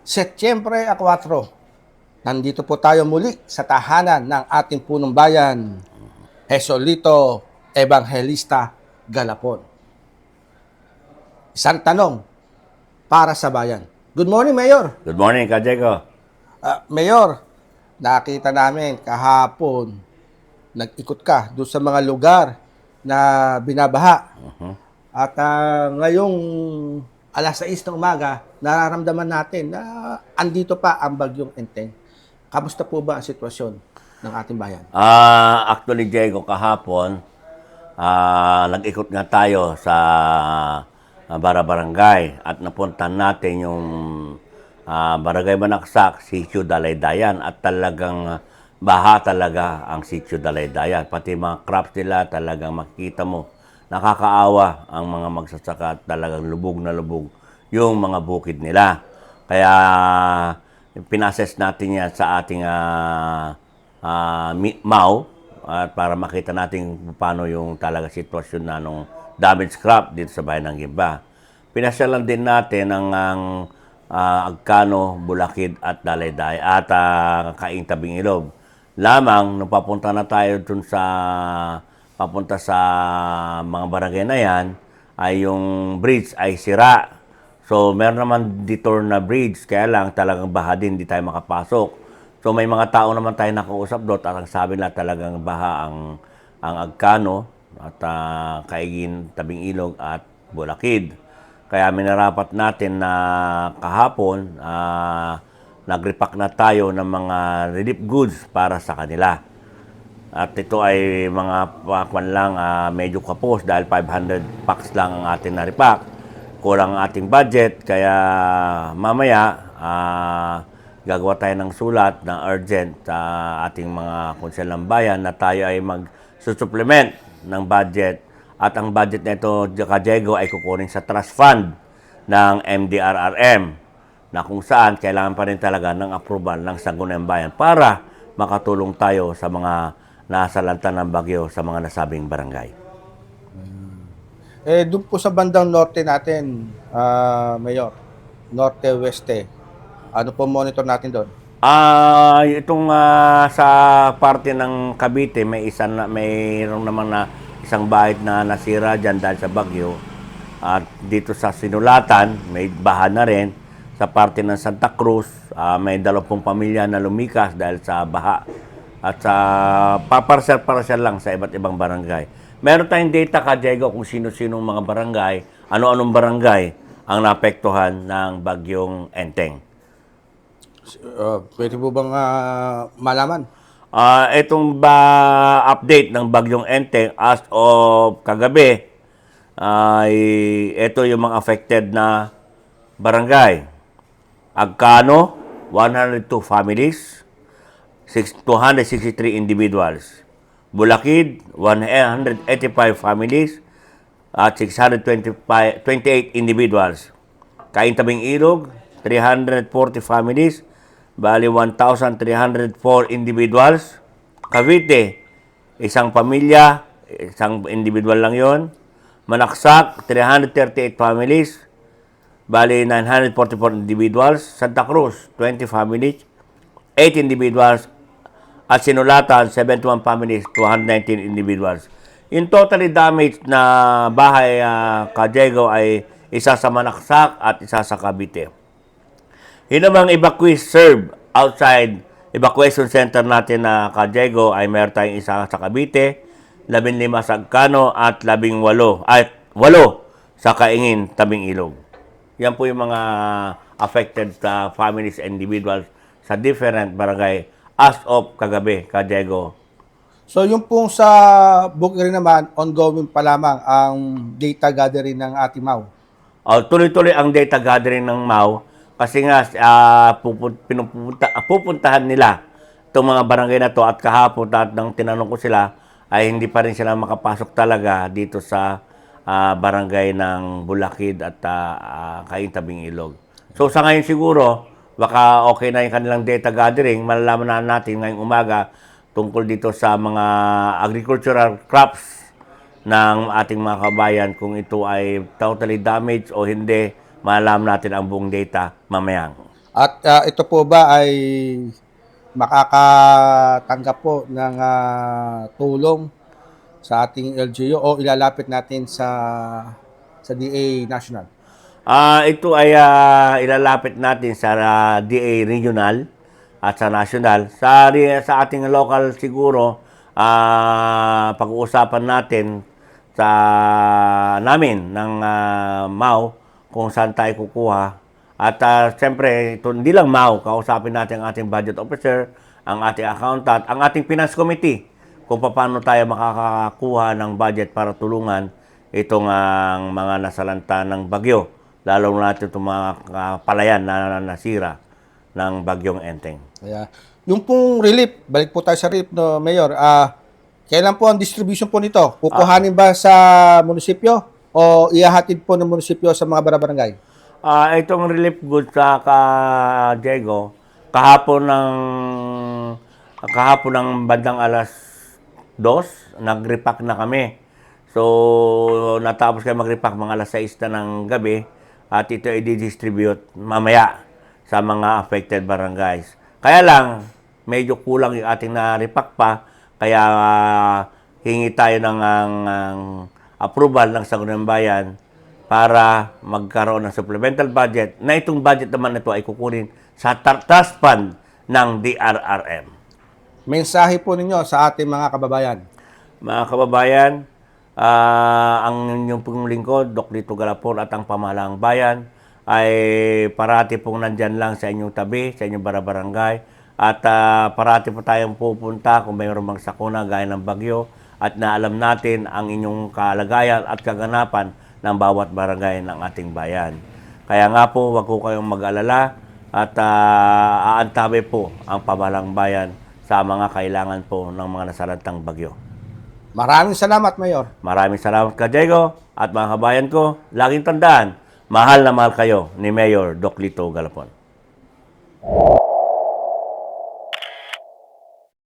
Setyembre 4, nandito po tayo muli sa tahanan ng ating punong bayan, Jesolito Evangelista Galapon. Isang tanong para sa bayan. Good morning, Mayor. Good morning, Kajeko. Ah, Mayor, nakita namin kahapon, nag-ikot ka doon sa mga lugar na binabaha. At ah, ngayong alas 6 ng umaga, nararamdaman natin na andito pa ang bagyong Enteng. Kamusta po ba ang sitwasyon ng ating bayan? Ah, actually, Diego, kahapon, ah, nag-ikot nga tayo sa ah, Barabarangay at napuntahan natin yung ah, Barangay Manaksak, Sitio Dalaydayan at talagang ah, baha talaga ang Sitio Dalaydayan. Pati mga crops nila talagang makikita mo. Nakakaawa ang mga magsasaka at talagang lubog na lubog yung mga bukid nila. Kaya pinases natin yan sa ating ah, ah, mi- MAU at para makita natin paano yung talaga sitwasyon na nung damage crop dito sa bayan ng Gimba. Pinasyalan din natin ang, ang ah, Agkano, Bulakid at Dalayday at uh, Kaing Tabing Ilog. Lamang nung papunta na tayo dun sa papunta sa mga barangay na yan ay yung bridge ay sira. So, meron naman detour na bridge, kaya lang talagang baha din, hindi tayo makapasok. So, may mga tao naman tayo nakausap doon at ang sabi na talagang baha ang, ang Agkano at ah, Kaigin, Tabing Ilog at Bulakid. Kaya minarapat natin na kahapon, ah, nag-repack na tayo ng mga relief goods para sa kanila. At ito ay mga pakwan lang, ah, medyo kapos dahil 500 packs lang ang ating na-repack. Kulang ang ating budget, kaya mamaya ah, gagawa tayo ng sulat na urgent sa ating mga konselang bayan na tayo ay mag-supplement ng budget. At ang budget nito, Kajego, ay kukunin sa trust fund ng MDRRM na kung saan kailangan pa rin talaga ng approval ng Sangguniang Bayan para makatulong tayo sa mga nasalanta ng bagyo sa mga nasabing barangay. Eh, doon po sa bandang norte natin, ah, Mayor, norte-weste, ano po monitor natin doon? Ah, itong ah, sa parte ng Cavite may isa na mayroong naman na isang bahay na nasira diyan dahil sa bagyo. At dito sa Sinulatan may baha na rin. Sa parte ng Santa Cruz ah, may dalawampung pamilya na lumikas dahil sa baha. At sa paparsel-parsel lang sa iba't ibang barangay. Meron tayong data ka, Diego, kung sino-sinong mga barangay, ano-anong barangay ang naapektuhan ng bagyong Enteng. Uh, pwede po bang ah, malaman? Ah, itong ba update ng bagyong Enteng as of kagabi ay ito yung mga affected na barangay. Agkano 102 families, 263 individuals. Bulakid 185 families at 625 28 individuals. Kaintabing Ilog 340 families, bali 1,304 individuals. Cavite, isang pamilya, isang individual lang yon. Manaksak, 338 families, bali 944 individuals. Santa Cruz, 20 families, 8 individuals. At Sinulatan, 71 families, 219 individuals. Yung totally damaged na bahay uh, Kajego ay isa sa Manaksak at isa sa Cavite. Yun namang evacuees serve outside evacuation center natin na Kajego ay meron tayong isa sa Cavite, 15 sa Agkano at 18 ay 8 sa Kaingin, Tabing Ilog. Yan po yung mga affected sa families and individuals sa different barangay as of kagabi, Kajego. So yung pong sa Bukiri naman, ongoing pa lamang ang data gathering ng ating MAU. Uh, tuloy-tuloy ang data gathering ng MAU kasi nga ah, pupun- pinupunta, ah, pupuntahan nila itong mga barangay na to at kahapon at nang tinanong ko sila ay hindi pa rin sila makapasok talaga dito sa ah, barangay ng Bulakid at uh, Kaintabing Ilog. So sa ngayon siguro, baka okay na yung kanilang data gathering, malalaman na natin ngayong umaga tungkol dito sa mga agricultural crops ng ating mga kabayan kung ito ay totally damaged o hindi, malaman natin ang buong data mamaya. At ah, ito po ba ay makakatanggap po ng ah, tulong sa ating LGU o ilalapit natin sa sa DA National? Ah, ito ay ah, ilalapit natin sa ah, DA regional at sa national. Sa sa ating local siguro ah, pag-uusapan natin sa namin ng ah, MAU kung saan tayo kukuha. At ah, siyempre, ito hindi lang MAU, kausapin natin ang ating budget officer, ang ating accountant, ang ating finance committee kung paano tayo makakakuha ng budget para tulungan itong ang mga nasalanta ng bagyo, lalo na itong mga ah, palayan na, na nasira ng bagyong Enteng. Kaya, yung pong relief, balik po tayo sa relief, no, Mayor. Ah, kailan po ang distribution po nito? Kukuhanin ba sa munisipyo o ihahatid po ng munisipyo sa mga barabarangay? Ah, itong relief goods sa ka Diego, kahapon ng kahapon ng bandang alas 2, nag-repack na kami. So, natapos kayo mag-repack mga alas 6 na ng gabi at ito ay distribute mamaya sa mga affected barangays. Kaya lang, medyo kulang yung ating na-repack pa, kaya ah, hingi tayo ng ang, ang approval ng Sangguniang Bayan para magkaroon ng supplemental budget na itong budget naman na ito ay kukunin sa trust fund ng DRRM. Mensahe po ninyo sa ating mga kababayan. Mga kababayan, ah, ang inyong pong lingkod, Dok Lito Galapon at ang pamahalaang bayan ay parati pong nandyan lang sa inyong tabi, sa inyong barabarangay at ah, parati po tayong pupunta kung mayroong mang sakuna gaya ng bagyo at naalam natin ang inyong kalagayan at kaganapan ng bawat barangay ng ating bayan. Kaya nga po, wag po kayong mag-alala at ah, aantabi po ang pamahalang bayan sa mga kailangan po ng mga nasalantang bagyo. Maraming salamat, Mayor. Maraming salamat ka, Diego. At mga kabayan ko, laging tandaan, mahal na mahal kayo ni Mayor Doc Lito Galapon.